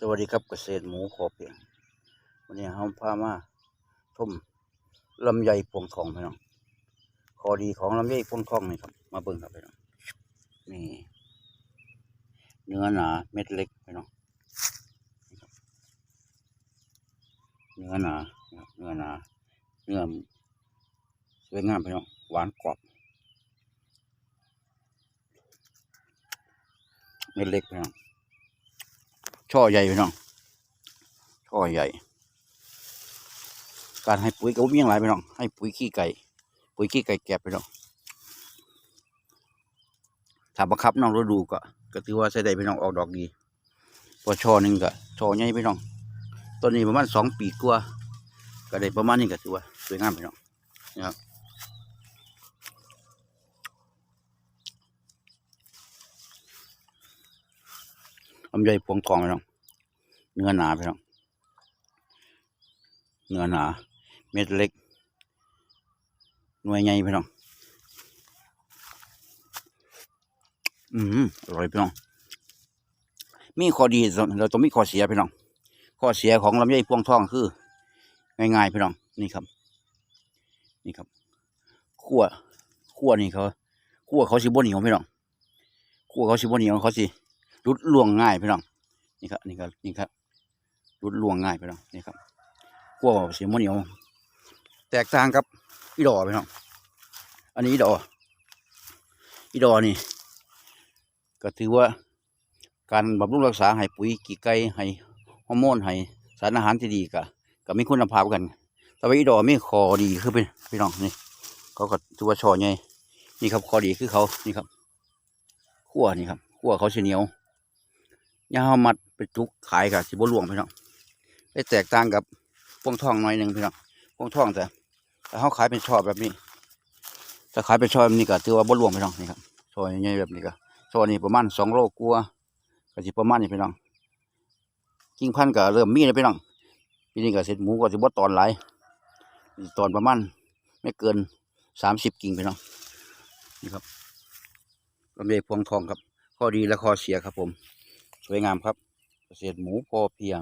สวัสดีครับเกษตรหมูพอเพียงวันนี้เราพามาชมลำไยพวงทองพี่น้องขอดีของลำไยพวงทองนี่ครับ มาเบิ่งครับพี่น้องนี่เนื้อหนาเม็ดเล็กพี่น้องเนื้อหนาเนื้อหนาเนื้อสวยงามพี่น้องหวานกรอบเม็ดเล็กพี่น้อง ช่อใหญ่พี่น้องช่อใหญ่ การให้ปุ๋ยก็มีอย่างไรพี่น้อง ให้ปุ๋ยขี้ไก่ ปุ๋ยขี้ไก่แก็บพี่น้องถ้าบังคับน้องฤดูก็ก็ถือว่าใช้ได้พี่น้องออกดอกดีเพอช่อหนึ่งก็ช่อใหญ่พี่น้องต้นนี้ประมาณสองปีกว่าก็ได้ประมาณนี้ก็ถือว่าสวยงามพี่น้องนะครับ ลำไยพวงทองพี่น้องเนื้อหนาพี่น้องเนื้อหนาเม็ดเล็ก หน่วยใหญ่พี่น้องอืมอร่อยพี่น้องมีข้อดีเราต้องมีข้อเสียพี่น้องข้อเสียของลำไยพวงทองคือ ง่ายๆพี่น้องนี่ครับ นี่ครับขั้วขั้วนี่เขาขั้วเขาสิบเหนียวพี่น้องขั้วเขาสิบเหนียวเขาสิ รุดล่วงง่ายพี่น้องนี่ครับนี่ครับนี่ครับรุดล่วงง่ายพี่น้องนี่ครับกลัวเสียมเหนียวแตกต่างกับอีดอพี่น้องอันนี้อีดออีดอนี่ ก็ถือว่าการบำรุงรักษาให้ปุ๋ยกี่ไก่ให้ฮอร์โมนให้สารอาหารที่ดีก็ก็มีคุณภาพกัน แต่ว่าอีดอไมีข้อดีคือเป็นพี่น้องนี่เขาก็ถือว่าช่อใหญ่นี่ครับขอดีคือเขานี่ครับขั้วนี่ครับขั้วเขาเหนียว ยาเฮามัดไปจุกขายกับสิบหลวงพี่น้องได้แตกต่างกับพวงทองหน่อยหนึ่งพี่น้องพวงทองแต่แต่เขาขายเป็นช่อแบบนี้ถ้าขายเป็นช่อแบบนี้ก็ถือว่าบ่หลวงพี่น้องนี่ครับช่อใหญ่ๆแบบนี้ก็ช่อนี้ประมาณสองโลกลัวก็สิประมาณนี้พี่น้องกิ่งพันธุ์ก็เริ่มมีแล้วพี่น้องปีนี้ก็เสร็จหมูก็สิบ่ตอนหลายตอนประมาณไม่เกินสามสิบกิ่งพี่น้องนี่ครับลำไยพวงทองครับ ข้อดีและข้อเสียครับผม วยงามครับ เกษตรหมูพอเพียง